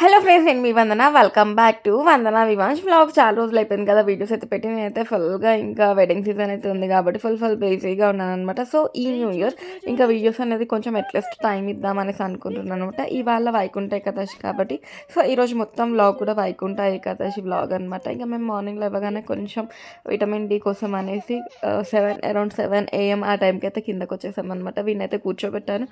Hello friends నేను మీ Vandana. Welcome back to Vandana Vivansh vlog చాలా రోజులు అయిపోయింది కదా వీడియోస్ అయితే పెట్టి. నేనైతే ఫుల్గా ఇంకా వెడ్డింగ్ సీజన్ అయితే ఉంది కాబట్టి ఫుల్ ఫుల్ బిజీగా ఉన్నాను అనమాట సో ఈ న్యూ ఇయర్ ఇంకా వీడియోస్ అనేది కొంచెం అట్లీస్ట్ టైం ఇద్దాం అనేసి అనుకుంటున్నాను అనమాట ఇవాళ వైకుంఠ ఏకాదశి కాబట్టి. సో ఈరోజు మొత్తం వ్లాగ్ కూడా వైకుంఠ ఏకాదశి వ్లాగ్ అనమాట ఇంకా మేము మార్నింగ్ లేవగానే కొంచెం విటమిన్ డి కోసం అనేసి సెవెన్ అరౌండ్ సెవెన్ ఏఎం ఆ టైంకి అయితే కిందకు వచ్చేసాం అనమాట వీనైతే కూర్చోబెట్టాను.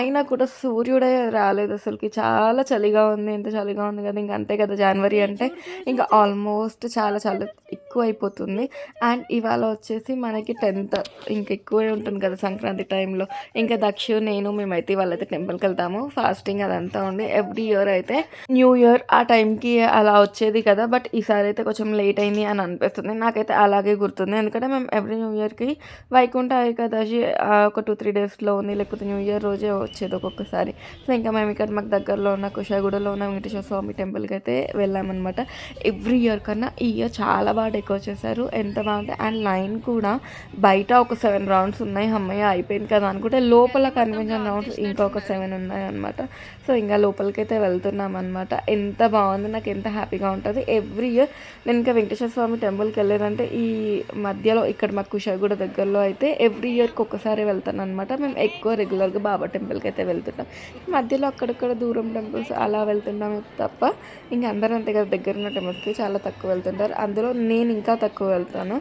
అయినా కూడా సూర్యుడే రాలేదు అసలుకి. చాలా చలిగా ఉంది. ఎంత చలిగా ఉంది కదా ఇంకా అంతే కదా జనవరి అంటే. ఇంకా ఆల్మోస్ట్ చాలా చాలా ఎక్కువ అయిపోతుంది అండ్ ఇవాళ వచ్చేసి మనకి టెన్త్ ఇంకా ఎక్కువే ఉంటుంది కదా సంక్రాంతి టైంలో ఇంకా దక్షు నేను మేమైతే వాళ్ళైతే టెంపుల్కి వెళ్తాము. ఫాస్టింగ్ అదంతా ఉండి ఎవ్రీ ఇయర్ అయితే న్యూ ఇయర్ ఆ టైంకి అలా వచ్చేది కదా. బట్ ఈసారి అయితే కొంచెం లేట్ అయింది అని అనిపిస్తుంది. నాకైతే అలాగే గుర్తుంది. ఎందుకంటే మేము ఎవ్రీ న్యూ ఇయర్కి వైకుంఠ ఏకాదశి ఆ, ఒక టూ త్రీ డేస్లో ఉంది. లేకపోతే న్యూ ఇయర్ రోజే వచ్చేది ఒక్కొక్కసారి. సో ఇంకా మేము ఇక్కడ మాకు దగ్గరలో ఉన్న కుషాగూడలో ఉన్న వెంకటేశ్వర స్వామి టెంపుల్కి అయితే వెళ్ళామన్నమాట. ఎవ్రీ ఇయర్ కన్నా ఈ ఇయర్ చాలా బాగా డెకోర్ చేశారు. ఎంత బాగుంది అండ్ లైన్ కూడా బయట ఒక సెవెన్ రౌండ్స్ ఉన్నాయి. అమ్మయ్య అయిపోయింది కదా అనుకుంటే లోపల కన్వెన్షన్ రౌండ్స్ ఇంకొక సెవెన్ ఉన్నాయి అనమాట సో ఇంకా లోపలికైతే వెళ్తున్నాం అనమాట ఎంత బాగుంది నాకు ఎంత హ్యాపీగా ఉంటుంది. ఎవ్రీ ఇయర్ నేను ఇంకా వెంకటేశ్వర స్వామి టెంపుల్కి వెళ్ళేదంటే ఈ మధ్యలో ఇక్కడ మాకు కుషాగూడ దగ్గరలో అయితే ఎవ్రీ ఇయర్కి ఒక్కసారి వెళ్తాను అనమాట మేము ఎక్కువ రెగ్యులర్గా బాబా టెంపుల్కి అయితే వెళ్తుంటాం. మధ్యలో అక్కడక్కడ దూరం టెంపుల్స్ అలా వెళ్తున్నాం తప్ప ఇంకా అందరూ అంతే కదా దగ్గర ఉన్న టెంపుల్స్కి చాలా తక్కువ వెళ్తుంటారు. అందులో నేను ఇంకా తక్కువ వెళ్తాను.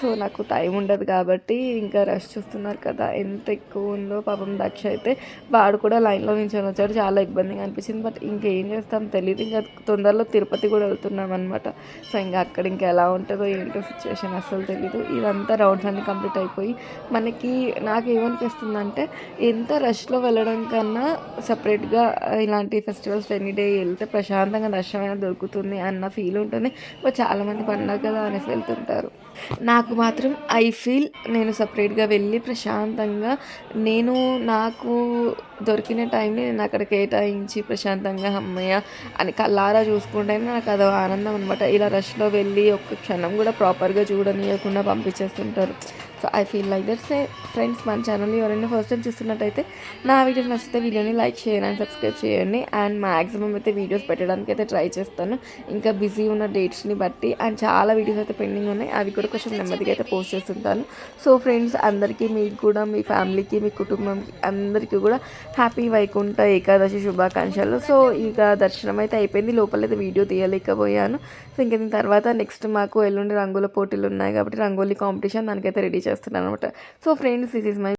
సో నాకు టైం ఉండదు కాబట్టి ఇంకా రష్ చూస్తున్నారు కదా. ఎంత ఎక్కువ ఉందో పాపం దక్ష అయితే వాడు కూడా లైన్లో నుంచి వచ్చాడు. చాలా ఇబ్బందిగా అనిపించింది. బట్ ఇంకేం చేస్తాం తెలియదు ఇంకా తొందరలో తిరుపతి కూడా వెళ్తున్నాం అనమాట సో ఇంకా అక్కడ ఇంకా ఎలా ఉంటుందో ఏంటో సిచ్యువేషన్ అస్సలు తెలీదు. ఇదంతా రౌండ్స్ అన్ని కంప్లీట్ అయిపోయి మనకి నాకు ఏమనిపిస్తుందంటే ఎంత రష్లో వెళ్ళడం కన్నా సపరేట్గా ఇలాంటి ఫెస్టివల్స్ ఎనీ డే వెళ్తే ప్రశాంతంగా దర్శనమైన దొరుకుతుంది అన్న ఫీల్ ఉంటుంది. బట్ చాలామంది పండగ కదా అనేసి వెళ్తుంటారు. నాకు నాకు మాత్రం ఐ ఫీల్ నేను సపరేట్గా వెళ్ళి ప్రశాంతంగా నేను నాకు దొరికిన టైంని నేను అక్కడ కేటాయించి ప్రశాంతంగా అమ్మయ్య అని కల్లారా చూసుకుంటేనే నాకు అదో ఆనందం అనమాట ఇలా రష్లో వెళ్ళి ఒక్క క్షణం కూడా ప్రాపర్గా చూడనీయకుండా పంపించేస్తుంటారు. So I feel like that say friends మన ఛానల్ని ఎవరైనా ఫస్ట్ టైం చూస్తున్నట్టయితే నా వీడియోస్ నచ్చితే వీడియోని లైక్ చేయండి అండ్ సబ్స్క్రైబ్ చేయండి. అండ్ మ్యాక్సిమం అయితే వీడియోస్ పెట్టడానికి అయితే ట్రై చేస్తాను. ఇంకా బిజీ ఉన్న డేట్స్ని బట్టి అండ్ చాలా వీడియోస్ అయితే పెండింగ్ ఉన్నాయి. అవి కూడా కొంచెం నెమ్మదిగా అయితే పోస్ట్ చేస్తుంటాను. సో ఫ్రెండ్స్ అందరికీ మీకు కూడా మీ ఫ్యామిలీకి మీ కుటుంబంకి అందరికీ కూడా హ్యాపీ వైకుంఠ ఏకాదశి శుభాకాంక్షలు. సో ఇక దర్శనం అయితే అయిపోయింది. లోపలైతే వీడియో తీయలేకపోయాను. సో ఇంక దీని తర్వాత నెక్స్ట్ మాకు ఎల్లుండి రంగుల పోటీలు ఉన్నాయి కాబట్టి రంగోలీ కాంపిటీషన్ దానికైతే రెడీ చేస్తాను. చేస్తున్నాను అనమాట so friends this is my